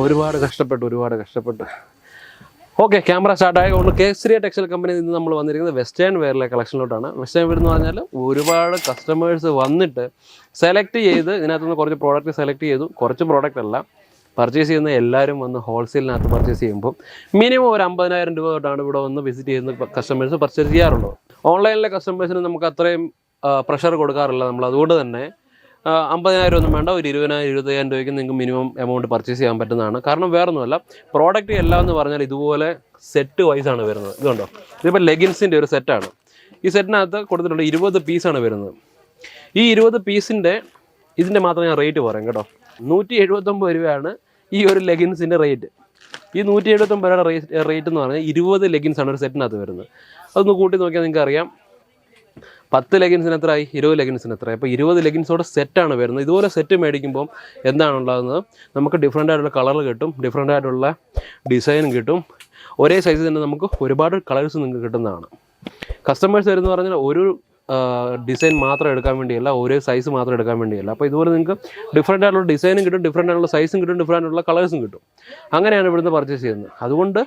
ഒരുപാട് കഷ്ടപ്പെട്ടു ഒരുപാട് കഷ്ടപ്പെട്ടു. ഓക്കെ ക്യാമറ സ്റ്റാർട്ട് ആയതുകൊണ്ട് കേസരിയ ടെക്സ്റ്റൈൽ കമ്പനിയിൽ നിന്ന് നമ്മൾ വന്നിരിക്കുന്നത് വെസ്റ്റേൺ വെയറിലെ കളക്ഷനിലോട്ടാണ്. വെസ്റ്റേൺ വെയർ എന്ന് പറഞ്ഞാൽ ഒരുപാട് കസ്റ്റമേഴ്സ് വന്നിട്ട് സെലക്ട് ചെയ്ത് ഇതിനകത്ത് നിന്ന് കുറച്ച് പ്രോഡക്റ്റ് സെലക്ട് ചെയ്തു. കുറച്ച് പ്രോഡക്റ്റ് അല്ല പർച്ചേസ് ചെയ്യുന്ന എല്ലാവരും വന്ന് ഹോൾസെയിലിനകത്ത് പർച്ചേസ് ചെയ്യുമ്പോൾ മിനിമം ഒരു അമ്പതിനായിരം രൂപ തൊട്ടാണ് ഇവിടെ വന്ന് വിസിറ്റ് ചെയ്യുന്ന കസ്റ്റമേഴ്സ് പർച്ചേസ് ചെയ്യാറുള്ളത്. ഓൺലൈനിലെ കസ്റ്റമേഴ്സിന് നമുക്ക് അത്രയും പ്രഷർ കൊടുക്കാറില്ല നമ്മൾ. അതുകൊണ്ട് തന്നെ അമ്പതിനായിരം ഒന്നും വേണ്ട. ഒരു ഇരുപതിനായിരം ഇരുപത്തയ്യായിരം രൂപയ്ക്ക് നിങ്ങൾക്ക് മിനിമം എമൗണ്ട് പർച്ചേസ് ചെയ്യാൻ പറ്റുന്നതാണ്. കാരണം വേറൊന്നുമല്ല പ്രോഡക്റ്റ് എല്ലാം എന്ന് പറഞ്ഞാൽ ഇതുപോലെ സെറ്റ് വൈസ് ആണ് വരുന്നത്. ഇതുണ്ടോ ഇതിപ്പോൾ ലെഗിൻസിന്റെ ഒരു സെറ്റാണ് ഈ സെറ്റിനകത്ത് കൊടുത്തിട്ടുണ്ട് ഇരുപത് പീസാണ് വരുന്നത്. ഈ ഇരുപത് പീസിന്റെ ഇതിന്റെ മാത്രം ഞാൻ റേറ്റ് പറയാം കേട്ടോ. നൂറ്റി എഴുപത്തൊമ്പത് രൂപയാണ് ഈ ഒരു ലെഗിൻസിന്റെ റേറ്റ് ഈ നൂറ്റി എഴുപത്തൊമ്പത് രൂപയുടെ റേറ്റ് എന്ന് പറഞ്ഞാൽ ഇരുപത് ലെഗിൻസാണ് ഒരു സെറ്റിനകത്ത് വരുന്നത്. അതൊന്ന് കൂട്ടി നോക്കിയാൽ നിങ്ങൾക്ക് അറിയാം പത്ത് ലെഗിൻസിന് എത്രയായി ഇരുപത് ലെഗിൻസിന് എത്രയായി അപ്പോൾ ഇരുപത് ലെഗിൻസോടെ സെറ്റാണ് വരുന്നത്. ഇതുപോലെ സെറ്റ് മേടിക്കുമ്പോൾ എന്താണ് ഉണ്ടാകുന്നത്? നമുക്ക് ഡിഫറെന്റ് ആയിട്ടുള്ള കളർ കിട്ടും ഡിഫറെന്റ് ആയിട്ടുള്ള ഡിസൈനും കിട്ടും. ഒരേ സൈസ് തന്നെ നമുക്ക് ഒരുപാട് കളേഴ്സ് നിങ്ങൾക്ക് കിട്ടുന്നതാണ്. കസ്റ്റമേഴ്സ് വരുന്ന പറഞ്ഞാൽ ഒരു ഡിസൈൻ മാത്രം എടുക്കാൻ വേണ്ടിയല്ല ഒരേ സൈസ് മാത്രം എടുക്കാൻ വേണ്ടിയല്ല. അപ്പോൾ ഇതുപോലെ നിങ്ങൾക്ക് ഡിഫറെന്റ് ആയിട്ടുള്ള ഡിസൈനും കിട്ടും ഡിഫറെന്റ് ആയിട്ടുള്ള സൈസും കിട്ടും ഡിഫറെന്റ് ആയിട്ടുള്ള കളേഴ്സും കിട്ടും. അങ്ങനെയാണ് ഇവിടുന്ന് പർച്ചേസ് ചെയ്യുന്നത്. അതുകൊണ്ട്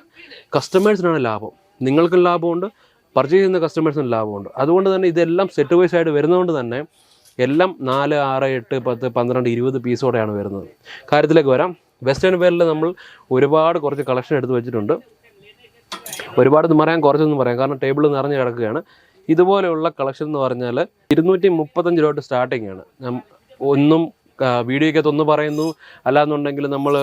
കസ്റ്റമേഴ്സിനാണ് ലാഭം. നിങ്ങൾക്കും ലാഭമുണ്ട് പർച്ചേസ് ചെയ്യുന്ന കസ്റ്റമേഴ്സിന് ലാഭമുണ്ട്. അതുകൊണ്ട് തന്നെ ഇതെല്ലാം സെറ്റ് വൈസ് ആയിട്ട് വരുന്നതുകൊണ്ട് തന്നെ എല്ലാം നാല് ആറ് എട്ട് പത്ത് പന്ത്രണ്ട് ഇരുപത് പീസോടെയാണ് വരുന്നത്. കാര്യത്തിലേക്ക് വരാം. വെസ്റ്റേൺ വെയറിൽ നമ്മൾ ഒരുപാട് കുറച്ച് കളക്ഷൻ എടുത്ത് വെച്ചിട്ടുണ്ട്. ഒരുപാട് എന്ന് പറയാൻ കുറച്ചൊന്നും പറയാം. കാരണം ടേബിൾ നിറഞ്ഞ് കിടക്കുകയാണ്. ഇതുപോലെയുള്ള കളക്ഷൻ എന്ന് പറഞ്ഞാൽ ഇരുന്നൂറ്റി മുപ്പത്തഞ്ച് രൂപ തൊട്ട് സ്റ്റാർട്ടിംഗ് ആണ്. ഒന്നും വീഡിയോയ്ക്കകത്ത് ഒന്ന് പറയുന്നു. അല്ലാന്നുണ്ടെങ്കിൽ നമ്മൾ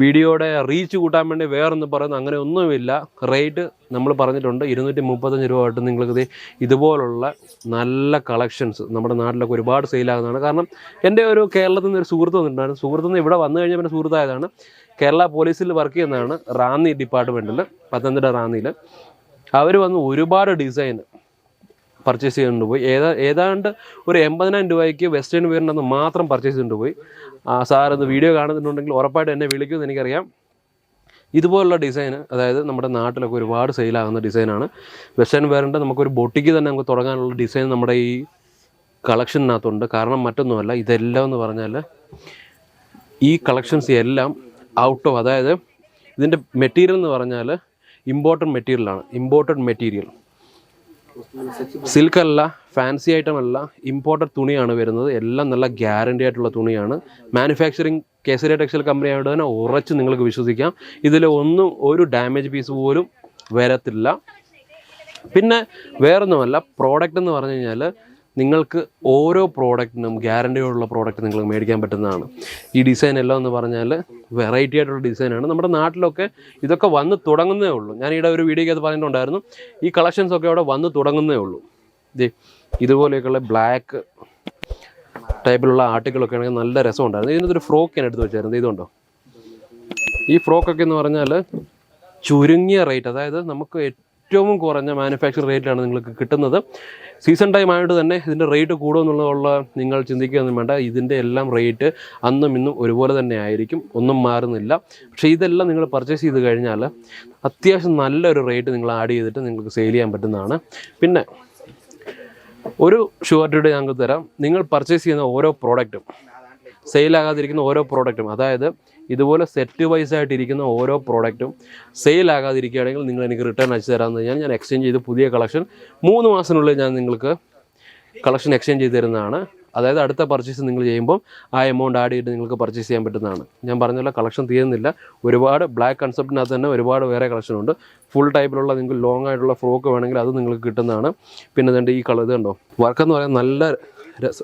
വീഡിയോയുടെ റീച്ച് കൂട്ടാൻ വേണ്ടി വേറൊന്നും പറയുന്നത് അങ്ങനെ ഒന്നുമില്ല. റേറ്റ് നമ്മൾ പറഞ്ഞിട്ടുണ്ട് ഇരുന്നൂറ്റി മുപ്പത്തഞ്ച് രൂപ ആയിട്ട് നിങ്ങൾക്ക് ഇതുപോലുള്ള നല്ല കളക്ഷൻസ് നമ്മുടെ നാട്ടിലൊക്കെ ഒരുപാട് സെയിലാകുന്നതാണ് കാരണം എന്റെ ഒരു കേരളത്തിൽ നിന്ന് ഒരു സുഹൃത്ത് വന്നിട്ടുണ്ടായിരുന്നു. സുഹൃത്തു നിന്ന് ഇവിടെ വന്നു കഴിഞ്ഞാൽ പിന്നെ സുഹൃത്തായതാണ്. കേരള പോലീസിൽ വർക്ക് ചെയ്യുന്നതാണ് റാന്നി ഡിപ്പാർട്ട്മെന്റിൽ പത്തനംതിട്ട റാന്നിയിൽ അവർ വന്ന് ഒരുപാട് ഡിസൈൻ പർച്ചേസ് ചെയ്തുകൊണ്ട് പോയി ഏതാ ഏതാണ്ട് ഒരു എൺപതിനായിരം രൂപയ്ക്ക് വെസ്റ്റേൺ വെയറിന്റെ മാത്രം പർച്ചേസ് ചെയ്തുകൊണ്ട് പോയി ആ സാർ ഇത് വീഡിയോ കാണുന്നുണ്ടെങ്കിൽ ഉറപ്പായിട്ട് എന്നെ വിളിക്കുമെന്ന് എനിക്കറിയാം. ഇതുപോലുള്ള ഡിസൈൻ അതായത് നമ്മുടെ നാട്ടിലൊക്കെ ഒരുപാട് സെയിലാകുന്ന ഡിസൈനാണ് വെസ്റ്റേൺ വെയറിന്റെ നമുക്കൊരു ബൊട്ടിക്ക് തന്നെ നമുക്ക് തുടങ്ങാനുള്ള ഡിസൈൻ നമ്മുടെ ഈ കളക്ഷനകത്തുണ്ട് കാരണം മറ്റൊന്നുമല്ല ഇതെല്ലാം എന്ന് പറഞ്ഞാൽ ഈ കളക്ഷൻസ് എല്ലാം ഔട്ട് ഓഫ് അതായത് ഇതിന്റെ മെറ്റീരിയൽ എന്ന് പറഞ്ഞാൽ ഇമ്പോർട്ടന്റ് മെറ്റീരിയലാണ് ഇമ്പോർട്ടന്റ് മെറ്റീരിയൽ സിൽക്ക് അല്ല ഫാൻസി ഐറ്റം അല്ല ഇമ്പോർട്ടഡ് തുണിയാണ് വരുന്നത്. എല്ലാം നല്ല ഗ്യാരണ്ടി ആയിട്ടുള്ള തുണിയാണ്. മാനുഫാക്ചറിങ് കേസരിയ ടെക്സ്റ്റൈൽ കമ്പനി ആയതുകൊണ്ട് തന്നെ ഉറച്ച് നിങ്ങൾക്ക് വിശ്വസിക്കാം. ഇതിൽ ഒന്നും ഒരു ഡാമേജ് പീസ് പോലും വരത്തില്ല. പിന്നെ വേറൊന്നുമല്ല പ്രോഡക്റ്റ് എന്ന് പറഞ്ഞു കഴിഞ്ഞാൽ നിങ്ങൾക്ക് ഓരോ പ്രോഡക്റ്റിനും ഗ്യാരണ്ടിയോടുള്ള പ്രോഡക്റ്റ് നിങ്ങൾക്ക് മേടിക്കാൻ പറ്റുന്നതാണ്. ഈ ഡിസൈൻ എല്ലാം എന്ന് പറഞ്ഞാൽ വെറൈറ്റി ആയിട്ടുള്ള ഡിസൈനാണ് നമ്മുടെ നാട്ടിലൊക്കെ ഇതൊക്കെ വന്ന് തുടങ്ങുന്നേ ഉള്ളൂ. ഞാൻ ഇവിടെ ഒരു വീഡിയോയ്ക്ക് അത് പറഞ്ഞിട്ടുണ്ടായിരുന്നു. ഈ കളക്ഷൻസ് ഒക്കെ അവിടെ വന്ന് തുടങ്ങുന്നേ ഉള്ളൂ. ഇത് ഇതുപോലെയൊക്കെയുള്ള ബ്ലാക്ക് ടൈപ്പിലുള്ള ആർട്ടിക്കിളൊക്കെ ആണെങ്കിൽ നല്ല രസമുണ്ടായിരുന്നു. ഇതിനൊരു ഫ്രോക്ക് ഞാൻ എടുത്ത് വെച്ചായിരുന്നു. ഇതുണ്ടോ? ഈ ഫ്രോക്കൊക്കെ എന്ന് പറഞ്ഞാൽ ചുരുങ്ങിയ റേറ്റ് അതായത് നമുക്ക് ഏറ്റവും കുറഞ്ഞ മാനുഫാക്ചർ റേറ്റിലാണ് നിങ്ങൾക്ക് കിട്ടുന്നത്. സീസൺ ടൈം ആയിട്ട് തന്നെ ഇതിന്റെ റേറ്റ് കൂടുമെന്നുള്ള നിങ്ങൾ ചിന്തിക്കുകയൊന്നും വേണ്ട. ഇതിന്റെ എല്ലാം റേറ്റ് അന്നും ഇന്നും ഒരുപോലെ തന്നെ ആയിരിക്കും. ഒന്നും മാറുന്നില്ല. പക്ഷേ ഇതെല്ലാം നിങ്ങൾ പർച്ചേസ് ചെയ്ത് കഴിഞ്ഞാൽ അത്യാവശ്യം നല്ലൊരു റേറ്റ് നിങ്ങൾ ആഡ് ചെയ്തിട്ട് നിങ്ങൾക്ക് സെയിൽ ചെയ്യാൻ പറ്റുന്നതാണ്. പിന്നെ ഒരു ഷുവർട്ടിയുടെ ഞങ്ങൾക്ക് തരാം. നിങ്ങൾ പർച്ചേസ് ചെയ്യുന്ന ഓരോ പ്രോഡക്റ്റും സെയിലാകാതിരിക്കുന്ന ഓരോ പ്രോഡക്റ്റും അതായത് ഇതുപോലെ സെറ്റ് വൈസ് ആയിട്ടിരിക്കുന്ന ഓരോ പ്രോഡക്റ്റും സെയിൽ ആകാതിരിക്കുകയാണെങ്കിൽ നിങ്ങൾ എനിക്ക് റിട്ടേൺ അയച്ചു തരാമെന്ന് കഴിഞ്ഞാൽ ഞാൻ എക്സ്ചേഞ്ച് ചെയ്ത് പുതിയ കളക്ഷൻ മൂന്ന് മാസത്തിനുള്ളിൽ ഞാൻ നിങ്ങൾക്ക് കളക്ഷൻ എക്സ്ചേഞ്ച് ചെയ്ത് തരുന്നതാണ്. അതായത് അടുത്ത പർച്ചേസ് നിങ്ങൾ ചെയ്യുമ്പോൾ ആ എമൗണ്ട് ആഡ് ചെയ്തിട്ട് നിങ്ങൾക്ക് പർച്ചേസ് ചെയ്യാൻ പറ്റുന്നതാണ്. ഞാൻ പറഞ്ഞല്ല കളക്ഷൻ തീരുന്നില്ല. ഒരുപാട് ബ്ലാക്ക് കൺസെപ്റ്റിനകത്ത് തന്നെ ഒരുപാട് വേറെ കളക്ഷൻ ഉണ്ട്. ഫുൾ ടൈപ്പിലുള്ള നിങ്ങൾക്ക് ലോങ് ആയിട്ടുള്ള ഫ്രോക്ക് വേണമെങ്കിൽ അത് നിങ്ങൾക്ക് കിട്ടുന്നതാണ്. പിന്നെ ഈ കളർ ഇത് കണ്ടോ വർക്ക് എന്ന് പറയാൻ നല്ല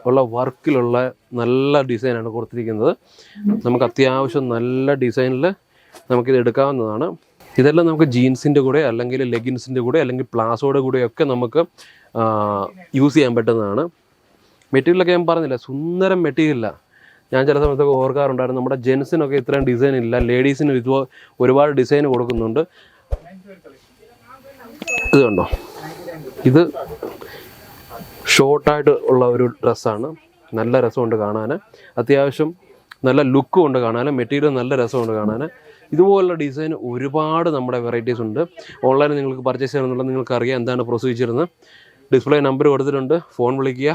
ഉള്ള വർക്കിലുള്ള നല്ല ഡിസൈനാണ് കൊടുത്തിരിക്കുന്നത്. നമുക്ക് അത്യാവശ്യം നല്ല ഡിസൈനിൽ നമുക്കിത് എടുക്കാവുന്നതാണ്. ഇതെല്ലാം നമുക്ക് ജീൻസിന്റെ കൂടെ അല്ലെങ്കിൽ ലെഗിൻസിന്റെ കൂടെ അല്ലെങ്കിൽ പ്ലാസോയുടെ കൂടെയൊക്കെ നമുക്ക് യൂസ് ചെയ്യാൻ പറ്റുന്നതാണ്. മെറ്റീരിയലൊക്കെ ഞാൻ പറഞ്ഞില്ല സുന്ദരം മെറ്റീരിയലാണ് ഞാൻ ചില സമയത്തൊക്കെ ഓർക്കാറുണ്ടായിരുന്നു നമ്മുടെ ജെൻസിനൊക്കെ ഇത്രയും ഡിസൈൻ ഇല്ല. ലേഡീസിന് ഇത് ഒരുപാട് ഡിസൈൻ കൊടുക്കുന്നുണ്ട്. ഇത് കണ്ടോ? ഇത് ഷോർട്ടായിട്ട് ഉള്ള ഒരു ഡ്രസ്സാണ്. നല്ല രസമുണ്ട് കാണാൻ അത്യാവശ്യം നല്ല ലുക്കും ഉണ്ട് കാണാൻ മെറ്റീരിയൽ നല്ല രസമുണ്ട് കാണാൻ ഇതുപോലുള്ള ഡിസൈൻ ഒരുപാട് നമ്മുടെ വെറൈറ്റീസ് ഉണ്ട്. ഓൺലൈനിൽ നിങ്ങൾക്ക് പർച്ചേസ് ചെയ്യണമെന്നുള്ളത് നിങ്ങൾക്ക് അറിയാം എന്താണ് പ്രൊസീജിയർ എന്ന് ഡിസ്പ്ലേ നമ്പർ കൊടുത്തിട്ടുണ്ട്. ഫോൺ വിളിക്കുക.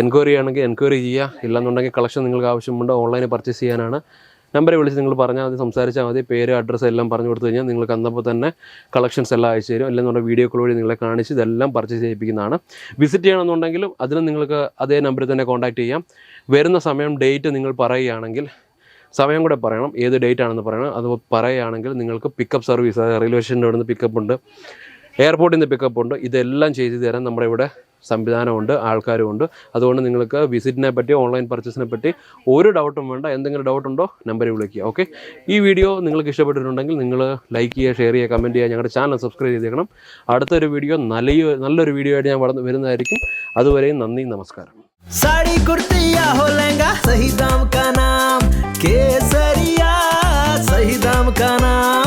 എൻക്വയറി ആണെങ്കിൽ എൻക്വയറി ചെയ്യുക. ഇല്ലെന്നുണ്ടെങ്കിൽ കളക്ഷൻ നിങ്ങൾക്ക് ആവശ്യമുണ്ട്. ഓൺലൈനിൽ പർച്ചേസ് ചെയ്യാനാണ്. നമ്പറിൽ വിളിച്ച് നിങ്ങൾ പറഞ്ഞാൽ മതി സംസാരിച്ചാൽ മതി പേര് അഡ്രസ്സ് എല്ലാം പറഞ്ഞു കൊടുത്തു കഴിഞ്ഞാൽ നിങ്ങൾക്ക് അന്നപ്പോൾ തന്നെ കളക്ഷൻസ് എല്ലാം അയച്ചു തരും. അല്ലെങ്കിൽ നമ്മുടെ വീഡിയോ കോൾ വഴി നിങ്ങളെ കാണിച്ച് ഇതെല്ലാം പർച്ചേസ് ചെയ്യിപ്പിക്കുന്നതാണ്. വിസിറ്റ് ചെയ്യണമെന്നുണ്ടെങ്കിലും അതിന് നിങ്ങൾക്ക് അതേ നമ്പറിൽ തന്നെ കോൺടാക്ട് ചെയ്യാം. വരുന്ന സമയം ഡേറ്റ് നിങ്ങൾ പറയുകയാണെങ്കിൽ സമയം കൂടെ പറയണം ഏത് ഡേറ്റ് ആണെന്ന് പറയണം. അത് പറയുകയാണെങ്കിൽ നിങ്ങൾക്ക് പിക്കപ്പ് സർവീസ് റെയിൽവേ സ്റ്റേഷന്റെ അവിടെ നിന്ന് പിക്കപ്പ് ഉണ്ട്. എയർപോർട്ടിൽ നിന്ന് പിക്കപ്പ് ഉണ്ട്. ഇതെല്ലാം ചെയ്തു തരാൻ നമ്മുടെ ഇവിടെ സംവിധാനമുണ്ട് ആൾക്കാരും ഉണ്ട് അതുകൊണ്ട് നിങ്ങൾക്ക് വിസിറ്റിനെ പറ്റി ഓൺലൈൻ പർച്ചേസിനെ പറ്റി ഒരു ഡൗട്ടും വേണ്ട എന്തെങ്കിലും ഡൗട്ട് ഉണ്ടോ നമ്പറിൽ വിളിക്കുക ഓക്കെ ഈ വീഡിയോ നിങ്ങൾക്ക് ഇഷ്ടപ്പെട്ടിട്ടുണ്ടെങ്കിൽ നിങ്ങൾ ലൈക്ക് ചെയ്യുക ഷെയർ ചെയ്യുക കമൻറ്റ് ചെയ്യുക ഞങ്ങളുടെ ചാനൽ സബ്സ്ക്രൈബ് ചെയ്തേക്കണം അടുത്തൊരു വീഡിയോ നല്ല നല്ലൊരു വീഡിയോ ആയിട്ട് ഞാൻ വളർന്ന് വരുന്നതായിരിക്കും അതുവരെയും നന്ദി നമസ്കാരം साड़ी कुर्ती या हो लहंगा सही दाम का नाम केसरिया सही दाम का नाम केसरिया